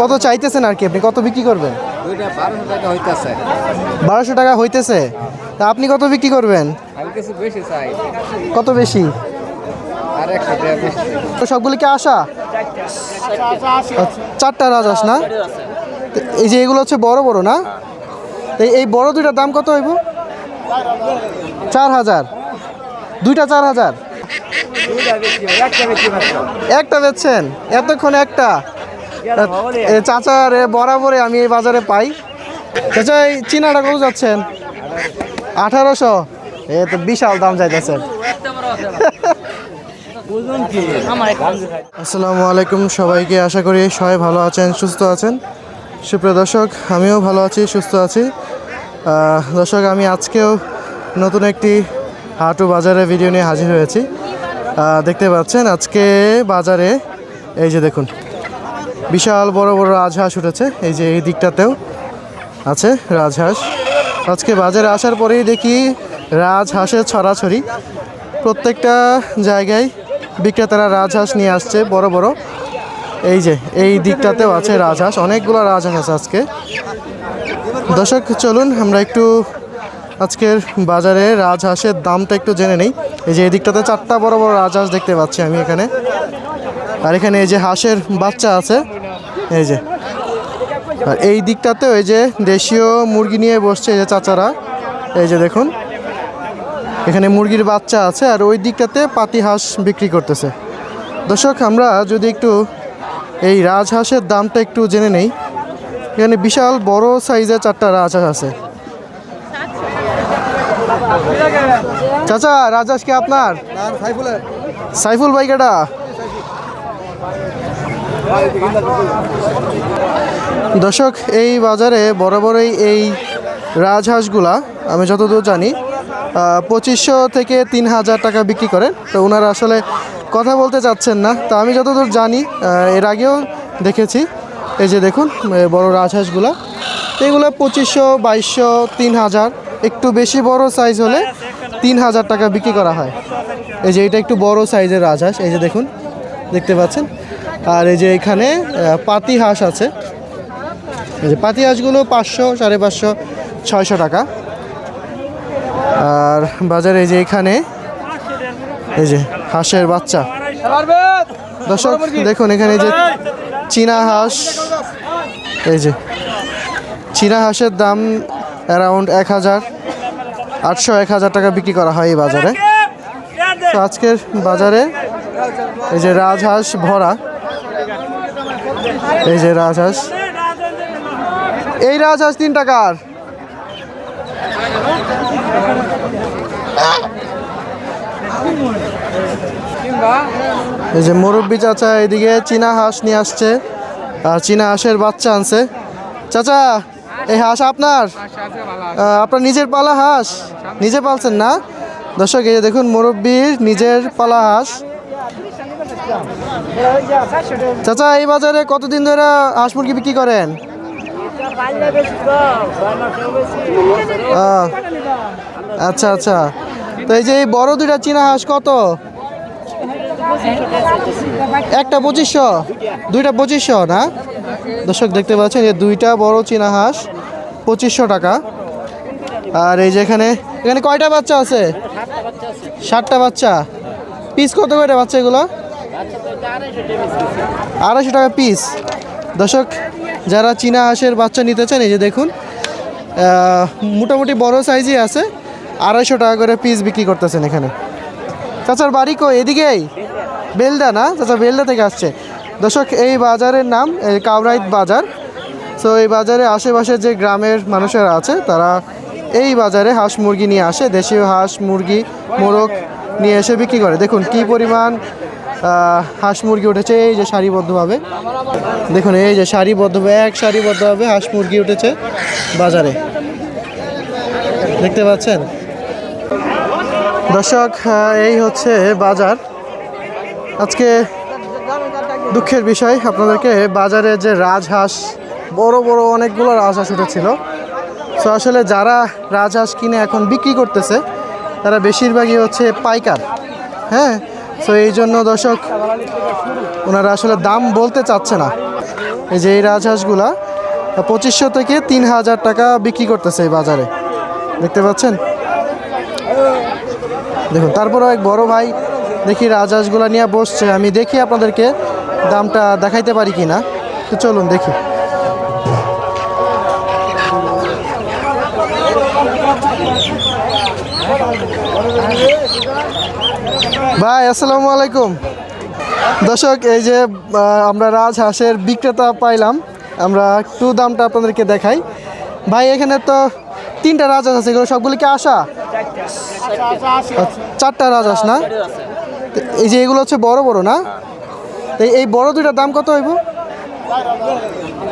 কত চাইতেছেন আর কি আপনি? কত বিক্রি করবেন? বারোশো টাকা হইতেছে। তা আপনি কত বিক্রি করবেন? কত বেশি? সবগুলি কি আসা চারটা রাজহাঁস না? এই যে এগুলো হচ্ছে বড় বড় না? এই বড় দুইটার দাম কত হইব? চার হাজার। দুইটা চার হাজার। একটা বেচছেন? এতক্ষণ একটা। চাচার এ বরাবরে আমি এই বাজারে পাই। চাচা এই চিনাটা কত যাচ্ছেন? আঠারোশো। এ তো বিশাল দাম যাইতেছেন আসসালামু আলাইকুম সবাইকে আশা করি সবাই ভালো আছেন সুস্থ আছেন। সুপ্রিয় দর্শক আমিও ভালো আছি সুস্থ আছি। দর্শক আমি আজকেও নতুন একটি হাটু বাজারে ভিডিও নিয়ে হাজির হয়েছি। দেখতে পাচ্ছেন আজকে বাজারে এই যে দেখুন। বিশাল বড় বড় রাজহাঁস উঠেছে, এই যে এই দিকটাতেও আছে রাজহাঁস। আজকে বাজারে আসার পরেই দেখি রাজহাঁসের ছড়াছড়ি। প্রত্যেকটা জায়গায় বিক্রেতারা রাজহাঁস নিয়ে আসছে, বড় বড়। এই যে, এই দিকটাতেও আছে রাজহাঁস, অনেকগুলো রাজহাঁস আজকে। দর্শক, চলুন আমরা একটু আজকের বাজারে রাজহাঁসের দামটা একটু জেনে নেই। এই যে এই দিকটাতে চারটা বড় বড় রাজহাঁস দেখতে পাচ্ছি আমি এখানে। আর এখানে এই যে হাঁসের বাচ্চা আছে এই যে। আর এই দিকটাতে ওই যে দেশীয় মুরগি নিয়ে বসছে এই যে চাচারা। এই যে দেখুন এখানে মুরগির বাচ্চা আছে আর ওই দিকটাতে পাতি হাঁস বিক্রি করতেছে। দর্শক আমরা যদি একটু এই রাজহাঁসের দামটা একটু জেনে নেই। এখানে বিশাল বড় সাইজের চারটা রাজহাঁস আছে। চাচা রাজহাঁস কি আপনার? সাইফুল ভাই কেটা দর্শক, এই বাজারে বরাবরই এই রাজহাঁসগুলা, আমি যতদূর জানি পঁচিশশো থেকে তিন হাজার টাকা বিক্রি করেন। তো ওনারা আসলে কথা বলতে চাচ্ছেন না। তো আমি যতদূর জানি এর আগেও দেখেছি। এই যে দেখুন বড় রাজহাঁসগুলা। এগুলো পঁচিশশো, বাইশশো, তিন হাজার, একটু বেশি বড় সাইজ হলে তিন হাজার টাকা বিক্রি করা হয়। এই যে এটা একটু বড় সাইজের রাজহাঁস। এই যে দেখুন দেখতে পাচ্ছেন। আর এই যে এখানে পাতি হাঁস আছে। এই যে পাতি হাঁসগুলো পাঁচশো, সাড়ে পাঁচশো, ছয়শো টাকা। আর বাজারে এই যে এখানে, এই যে হাঁসের বাচ্চা। দর্শক, দেখুন এখানে যে চীনা হাঁস। এই যে চীনা হাঁসের দাম অ্যারাউন্ড এক হাজার, আটশো, এক হাজার টাকা বিক্রি করা হয় এই বাজারে। তো আজকের বাজারে এই যে রাজহাঁস ভরা। এই যে রাজহাঁস। এই রাজহাঁস তিন টাকার এই যে মুরব্বী চাচা এদিকে চীনা হাঁস নিয়ে আসছে। আর চীনা হাঁসের বাচ্চা আনছে। চাচা, এই হাঁস আপনার? আপনার নিজের পালা হাঁস? নিজে পালছেন না? দর্শক, এই দেখুন মুরব্বীর নিজের পালা হাঁস। চাচা, এই বাজারে কতদিন ধরে হাঁস মুরগি বিক্রি করেন? আচ্ছা আচ্ছা। তো এই যে এই বড় দুইটা চীনা হাঁস কত? একটা পঁচিশশো? দুইটা পঁচিশশো, না? দর্শক, দেখতে পাচ্ছেন যে দুইটা বড় চীনা হাঁস, পঁচিশশো টাকা। আর এই যে এখানে এখানে কয়টা বাচ্চা আছে? ষাটটা বাচ্চা। পিস কত করে বাচ্চা এগুলো? আড়াইশো টাকা পিস দর্শক, যারা চীনা হাঁসের বাচ্চা নিতে চান, এই যে দেখুন মোটামুটি বড় সাইজই আছে, আড়াইশো টাকা করে পিস বিক্রি করতেছেন এখানে। চাচার বাড়ি কো এদিকেই বেলদা না? চাচা বেলদা থেকে আসছে। দর্শক, এই বাজারের নাম কাউরাইত বাজার। সো এই বাজারে আশেপাশে যে গ্রামের মানুষেরা আছে, তারা এই বাজারে হাঁস মুরগি নিয়ে আসে। দেশীয় হাঁস, মুরগি, মোরগ নিয়ে এসে বিক্রি করে। দেখুন, কি পরিমাণ হাঁস মুরগি উঠেছে, এই যে সারিবদ্ধভাবে দেখুন, এই যে সারিবদ্ধভাবে এক সারিবদ্ধভাবে হাঁস মুরগি উঠেছে বাজারে। দেখতে পাচ্ছেন? দর্শক এই হচ্ছে বাজার। আজকে দুঃখের বিষয়, আপনাদেরকে বাজারে যে রাজহাঁস, বড় বড় অনেকগুলো রাজহাঁস উঠেছিল। তো আসলে যারা রাজহাঁস কিনে এখন বিক্রি করতেছে, তারা বেশিরভাগই হচ্ছে পাইকার। হ্যাঁ? তো এই জন্য দর্শক, ওনারা আসলে দাম বলতে চাচ্ছে না। এই যে এই রাজহাঁসগুলা, পঁচিশশো থেকে তিন হাজার টাকা বিক্রি করতেছে এই বাজারে। দেখতে পাচ্ছেন? দেখুন, তারপরও এক বড় ভাই দেখি রাজহাঁসগুলা নিয়ে বসছে। আমি দেখি আপনাদেরকে দামটা দেখাইতে পারি কি না তো চলুন দেখি। ভাই, আসসালামু আলাইকুম। দর্শক, এই যে আমরা রাজহাঁসের বিক্রেতা পাইলাম। আমরা একটু দামটা আপনাদেরকে দেখাই। ভাই, এখানে তো তিনটা রাজহাঁস আছে, এগুলো সবগুলি কি আসা চারটা রাজহাঁস না? এই যে, এগুলো হচ্ছে বড় বড়, না? এই বড় দুইটার দাম কত হইব?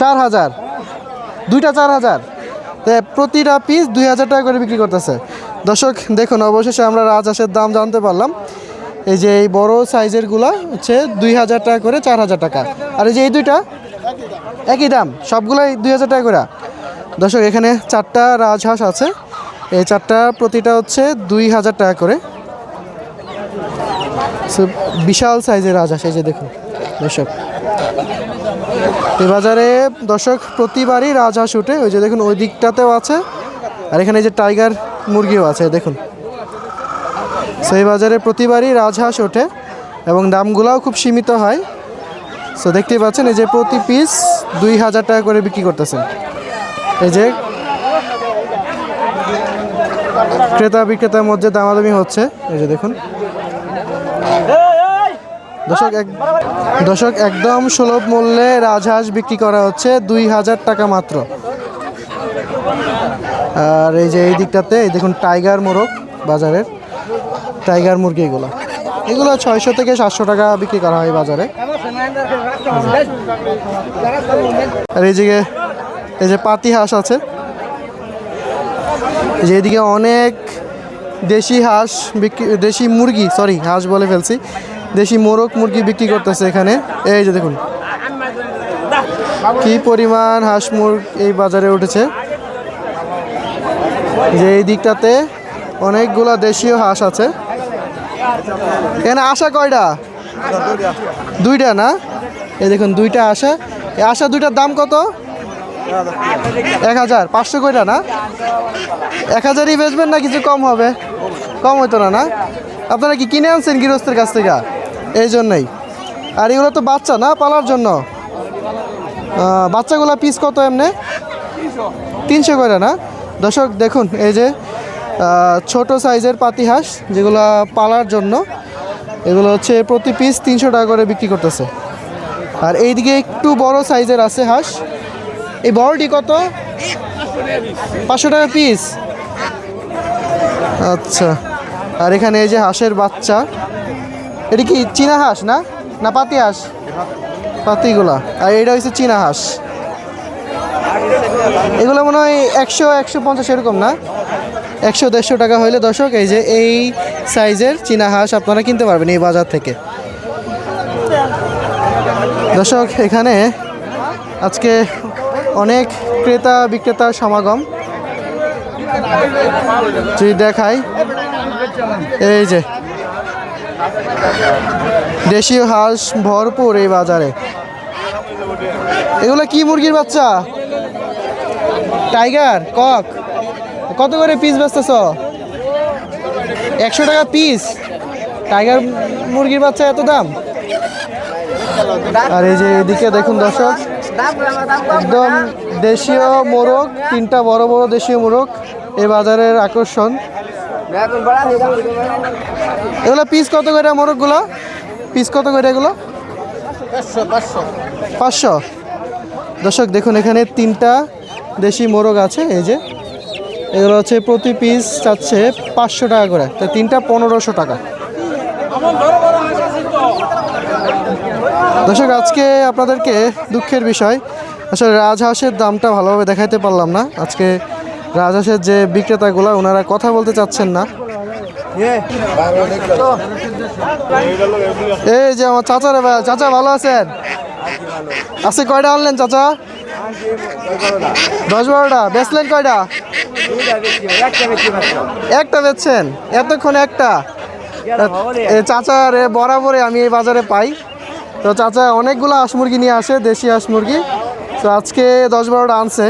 চার হাজার। দুইটা চার হাজার। প্রতিটা পিস দুই হাজার টাকা করে বিক্রি করতেছে। দর্শক, দেখুন, অবশেষে আমরা রাজহাঁসের দাম জানতে পারলাম। এই যে এই বড় সাইজেরগুলো হচ্ছে দুই হাজার টাকা করে, চার হাজার টাকা। আর এই যে এই দুইটা, একই দাম, সবগুলোই দুই হাজার টাকা করে। দর্শক, এখানে চারটা রাজহাঁস আছে। এই চারটা প্রতিটা হচ্ছে দুই হাজার টাকা করে। বিশাল সাইজের রাজহাঁস, এই যে দেখুন, দর্শক। এই বাজারে, দর্শক, প্রতিবারই রাজহাঁস উঠে। ওই যে দেখুন, ওই দিকটাতেও আছে। আর এখানে যে টাইগার মুরগিও আছে, দেখুন। সেই বাজারে প্রতিবারই রাজহাঁস ওঠে এবং দামগুলোও খুব সীমিত হয়। সো দেখতেই পাচ্ছেন, এই যে প্রতি পিস দুই হাজার টাকা করে বিক্রি করতেছেন। এই যে ক্রেতা বিক্রেতার মধ্যে দামাদামি হচ্ছে। এই যে দেখুন। দর্শক, এক দর্শক, একদম সুলভ মূল্যে রাজহাঁস বিক্রি করা হচ্ছে দুই হাজার টাকা মাত্র। আর এই যে এই দিকটাতে, এই দেখুন, টাইগার মোরগ বাজারের। টাইগার মুরগি এগুলো। এগুলো ছয়শো থেকে সাতশো টাকা বিক্রি করা হয় বাজারে। আর এই দিকে এই যে পাতি হাঁস আছে। এই যে এদিকে অনেক দেশি হাঁস বিক্রি দেশি মুরগি সরি হাঁস বলে ফেলছি। দেশি মোরগ মুরগি বিক্রি করতেছে এখানে। এই যে দেখুন। কি পরিমাণ হাঁস মুরগ এই বাজারে উঠেছে। যে এই দিকটাতে অনেকগুলা দেশীয় হাঁস আছে। এখানে আশা কয়টা? দুইটা না? এই দেখুন, দুইটা আশা। এই আশা দুইটার দাম কত? এক হাজার। পাঁচশো কয়টা না? এক হাজারই বেচবেন না কিছু কম হবে? কম হইতো না না? আপনারা কি কিনে আনছেন গৃহস্থের কাছ থেকে? এই জন্যই। আর এগুলো তো বাচ্চা না, পালার জন্য? বাচ্চাগুলো পিস কত এমনি? তিনশো করে না? দর্শক, দেখুন, এই যে ছোট সাইজের পাতি হাঁস যেগুলো পালার জন্য। এগুলো হচ্ছে প্রতি পিস তিনশো টাকা করে বিক্রি করতেছে। আর এইদিকে একটু বড় সাইজের আছে হাঁস। এই বড়টি কত? পাঁচশো টাকা পিস আচ্ছা। আর এখানে এই যে হাঁসের বাচ্চা। এটা কি চীনা হাঁস না? না পাতি হাঁস? পাতিগুলা। আর এটা হচ্ছে চীনা হাঁস। এগুলো মনে হয় একশো একশো পঞ্চাশ এরকম না? একশো দেড়শো টাকা হইলে দর্শক, এই যে এই সাইজের চীনা হাঁস আপনারা কিনতে পারবেন এই বাজার থেকে। দর্শক, এখানে আজকে অনেক ক্রেতা বিক্রেতার সমাগম। যদি দেখাই, এই যে দেশীয় হাঁস ভরপুর এই বাজারে। এগুলো কি মুরগির বাচ্চা? Tiger, cock? কত করে পিস বেচতেছ? একশো টাকা পিস টাইগার মুরগির বাচ্চা এত দাম? আর এই যে এদিকে দেখুন দর্শক, একদম দেশীয় মোরগ, তিনটা বড় বড় দেশীয় মোরগ এই বাজারের আকর্ষণ। এগুলো পিস কত করে মোরগগুলো? পিস কত করে এগুলো? পাঁচশো। দর্শক, দেখুন এখানে তিনটা দেশি মোরগ আছে, এই যে এগুলো হচ্ছে প্রতি পিস চাচ্ছে পাঁচশো টাকা করে। তো তিনটা পনেরোশো টাকা। দর্শক, আজকে আপনাদেরকে দুঃখের বিষয়, আসলে রাজহাঁসের দামটা ভালোভাবে দেখাইতে পারলাম না। আজকে রাজহাঁসের যে বিক্রেতাগুলো, ওনারা কথা বলতে চাচ্ছেন না। এই যে আমার চাচা রে ভাই, চাচা ভালো আছেন? আজকে কয়টা আনলেন চাচা? দশ বারোটা। বেচলেন কয়টা? একটা বেচছেন? এতক্ষণ একটা? এ চাচা রে বরাবরে আমি এই বাজারে পাই। তো চাচা, অনেকগুলো হাঁস মুরগি নিয়ে আসে, দেশি হাঁস মুরগি। তো আজকে দশ বারোটা আনছে।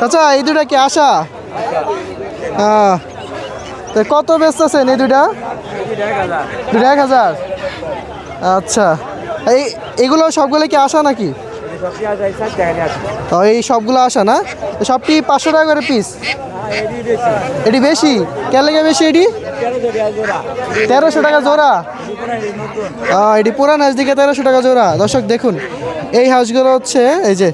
চাচা, এই দুটা কি আসা হ্যাঁ। তো কত ব্যস্ত আছেন এই দুটা দুটা এক হাজার। আচ্ছা। এই, এগুলো সবগুলো কি আসা নাকি? ও, এই সবগুলো আসা না? সবটি পাঁচশো টাকা করে পিস এটি বেশি। কে লেগে বেশি এটি? তেরোশো টাকা জোড়া। এটি পুরান হাঁস দিকে তেরোশো টাকা জোড়া। দর্শক দেখুন এই হাঁসগুলো হচ্ছে এই যে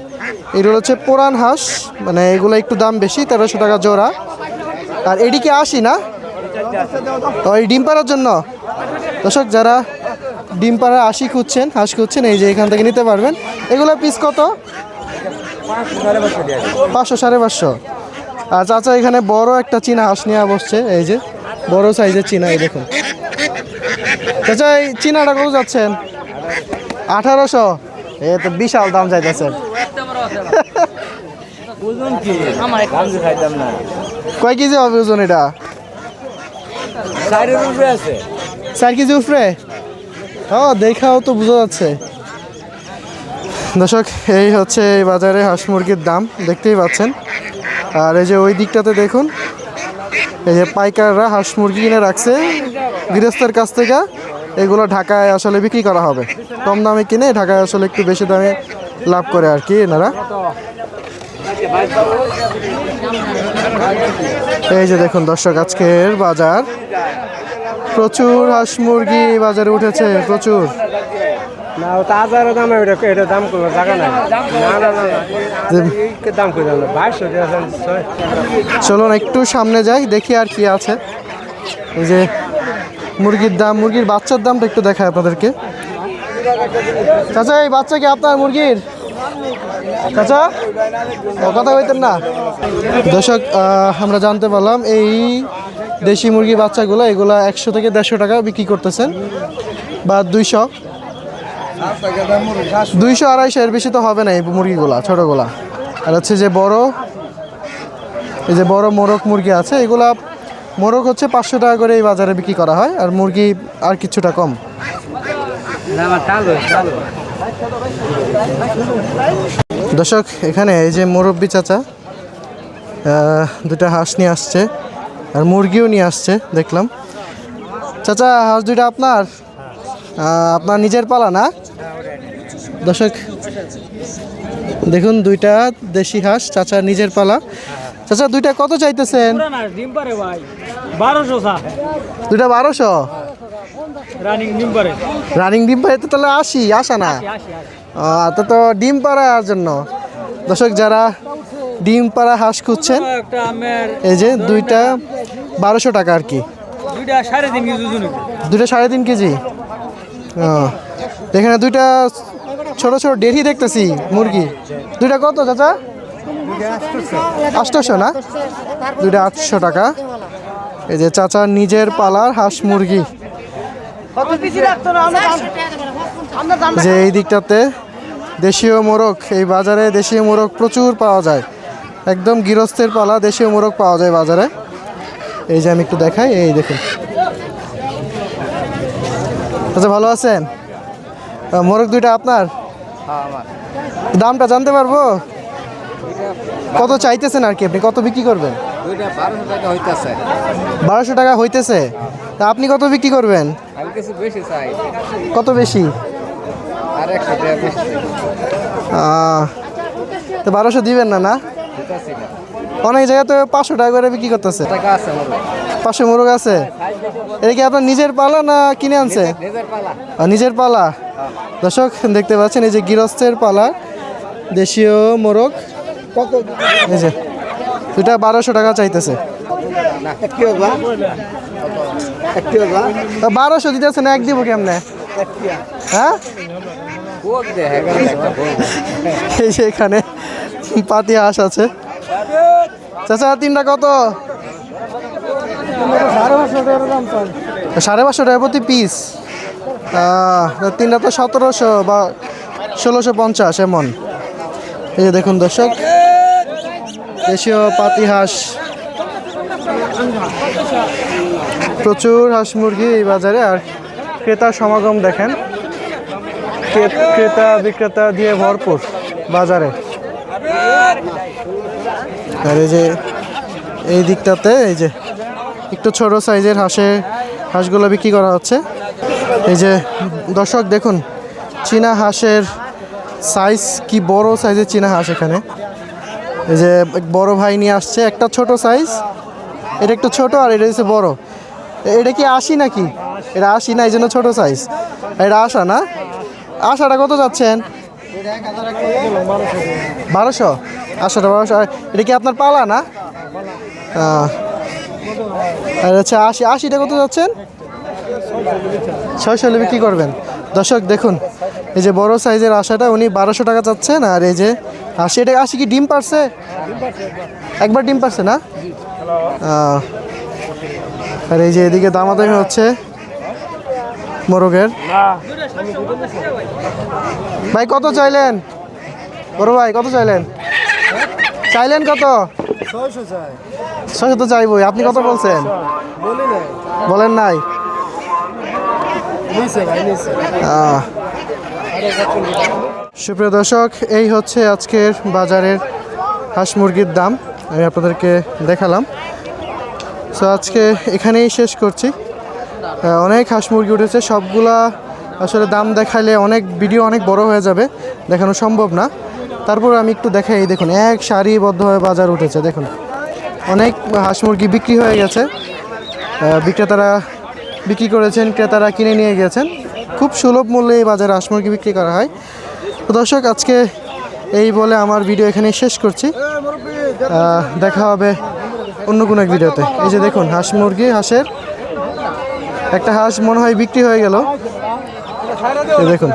এগুলো হচ্ছে পুরান হাঁস মানে এগুলো একটু দাম বেশি তেরোশো টাকা জোড়া। আর এটি কি আসি না? ও এই ডিম পাড়ার জন্য। দর্শক যারা ডিম পাড়া আশি খুঁজছেন হাঁস খুঁজছেন এই যে এখান থেকে নিতে পারবেন। এগুলো পিস কত? পাঁচশো সাড়ে পাঁচশো। আর চাচা এখানে বড় একটা চীনা হাঁস নিয়ে বসছে এই যে বড় সাইজের চীনা এই দেখুন। চাচা এই চীনাটা কত যাচ্ছেন? আঠারোশো। এ তো বিশাল দাম চাইতেছেন কয় কেজি হবে ওজন এটা? চার কেজি উপরে? ও দেখাও তো বোঝা যাচ্ছে। দর্শক, এই হচ্ছে এই বাজারে হাঁস মুরগির দাম, দেখতেই পাচ্ছেন। আর এই যে ওই দিকটাতে দেখুন, এই যে পাইকাররা হাঁস মুরগি কিনে রাখছে। গৃহস্থের কাছ থেকে এগুলো ঢাকায় আসলে বিক্রি করা হবে। কম দামে কিনে ঢাকায় আসলে একটু বেশি দামে লাভ করে আর কি এনারা। এই যে দেখুন দর্শক, আজকের বাজার। প্রচুর হাঁস মুরগি বাজারে উঠেছে, প্রচুর। না ওটা দাম এটা এটা দাম করব টাকা নাই। না না না দাম করে না বাইশশো চলুন একটু সামনে যাই দেখি আর কি আছে। এই যে মুরগির দাম মুরগির বাচ্চার দামটা একটু দেখায় আপনাদেরকে। চাচা এই বাচ্চা কি আপনার মুরগির? চাচা কথা বলতেন না। দর্শক আমরা জানতে পারলাম এই দেশি মুরগির বাচ্চাগুলো এগুলো একশো থেকে দেড়শো টাকা বিক্রি করতেছেন বা দুইশো। দুইশো আড়াইশো এর বেশি তো হবে না এই মুরগিগুলা, ছোটোগুলা। আর হচ্ছে যে বড়, এই যে বড় মোরগ মুরগি আছে, এগুলা মোরগ হচ্ছে পাঁচশো টাকা করে এই বাজারে বিক্রি করা হয়, আর মুরগি আর কিছুটা কম। দর্শক, এখানে এই যে মুরব্বি চাচা দুটা হাঁস নিয়ে আসছে, আর মুরগিও নিয়ে আসছে, দেখলাম। চাচা, হাঁস দুইটা আপনার? আপনার নিজের পালা না? দর্শক দেখুন দুইটা দেশি হাঁস চাচা নিজের পালা। চাচা দুইটা কত চাইতেছেন? দুইটা বারোশো? রানিং ডিম পারে। রানিং ডিম পাড়ে তো তাহলে আসি আসা না? তো তো ডিম পাড়ার জন্য। দর্শক যারা ডিম পাড়া হাঁস খুঁজছেন এই যে দুইটা বারোশো টাকা আর কি। দুইটা সাড়ে তিন কেজি দুইটা সাড়ে তিন কেজি। এখানে দুইটা ছোট ছোট ডেরি দেখতেছি, মুরগি। দুইটা কত, চাচা? আটশোশো না? দুইটা আটশো টাকা। এই যে চাচা নিজের পালার হাঁস মুরগি। যে এই দিকটাতে দেশীয় মোরগ, এই বাজারে দেশীয় মোরগ প্রচুর পাওয়া যায়। একদম গৃহস্থের পালা দেশীয় মোরগ পাওয়া যায় বাজারে। এই যে আমি একটু দেখাই, এই দেখুন। আচ্ছা ভালো আছেন? মোরগ দুইটা আপনার? হ্যাঁ দামটা জানতে পারব? কত চাইতেছেন আর কি আপনি? কত বিক্রি করবেন? বারোশো টাকা হইতেছে। তা আপনি কত বিক্রি করবেন? কত বেশি? তো বারোশো দিবেন না না? না। অনেক জায়গায় তো পাঁচশো টাকা করে বিক্রি করতেছে। টাকা আছে পাঁচশো মোরগ আছে? এটা কি আপনার নিজের পালা না কিনে আনছে? নিজের পালা। আর নিজের পালা? দর্শক দেখতে পাচ্ছেন এই যে গৃহস্থের পালা দেশীয় মোরগ। কত এই যে দুটা বারোশো টাকা চাইতেছে। বারোশো দিতেছে না এক দিব কেমনে? হ্যাঁ? হ্যাঁ এই যে এখানে পাতি হাঁস আছে। চাচা তিনটা কত? সাড়ে পাঁচশো টাকা প্রতি পিস তিনটা তো সতেরোশো বা ষোলোশো পঞ্চাশ এমন। এই যে দেখুন দর্শক, দেশীয় পাতি হাঁস। প্রচুর হাঁস মুরগি এই বাজারে, আর ক্রেতার সমাগম দেখেন। ক্রে- ক্রেতা বিক্রেতা দিয়ে ভরপুর বাজারে। আর এই যে, এই দিকটাতে, এই যে একটু ছোট সাইজের হাঁসে হাঁসগুলো বিক্রি করা হচ্ছে। এই যে দর্শক দেখুন, চীনা হাঁসের সাইজ কি বড় সাইজের চীনা হাঁস এখানে। এই যে বড় ভাই নিয়ে আসছে, একটা ছোট সাইজ এটা একটু ছোট আর এটা হচ্ছে বড়। এটা কি আশি নাকি? এটা আশি না, এই জন্য ছোট সাইজ এটা আশা না? আশাটা কত যাচ্ছেন? বারোশো। আশাটা বারোশো। এটা কি আপনার পালা না? আর হচ্ছে আশি, আশিটা কত যাচ্ছেন? ছয়শো হলে বিক্রি করবেন। দর্শক, দেখুন, এই যে বড় সাইজের আশাটা, উনি বারোশো টাকা চাচ্ছেন, আর এই যে আশি, এটা আশি কি ডিম পারছে? একবার ডিম পারছে না? আর এই যে এদিকে দামাদামি হচ্ছে মোরগের। ভাই, কত চাইলেন? বড় ভাই, কত চাইলেন? চাইলেন কত? ছয়শো তো চাইবই আপনি কত বলছেন? বলেন নাই। সুপ্রিয় দর্শক এই হচ্ছে আজকের বাজারের হাঁস মুরগির দাম। আমি আপনাদেরকে দেখালাম। সো আজকে এখানেই শেষ করছি। অনেক হাঁস মুরগি উঠেছে। সবগুলা আসলে দাম দেখাইলে অনেক ভিডিও অনেক বড় হয়ে যাবে। দেখানো সম্ভব না। তারপর আমি একটু দেখাই দেখুন, এক সারিবদ্ধভাবে বাজার উঠেছে, দেখুন। অনেক হাঁস মুরগি বিক্রি হয়ে গেছে। বিক্রেতারা বিক্রি করেছেন, ক্রেতারা কিনে নিয়ে গেছেন। খুব সুলভ মূল্যে এই বাজারে হাঁস মুরগি বিক্রি করা হয়। তো দর্শক, আজকে এই বলে আমার ভিডিও এখানে শেষ করছি। দেখা হবে অন্য কোনো এক ভিডিওতে। এই যে দেখুন, হাঁস মুরগি, হাঁসের একটা হাঁস মনে হয় বিক্রি হয়ে গেল। দেখুন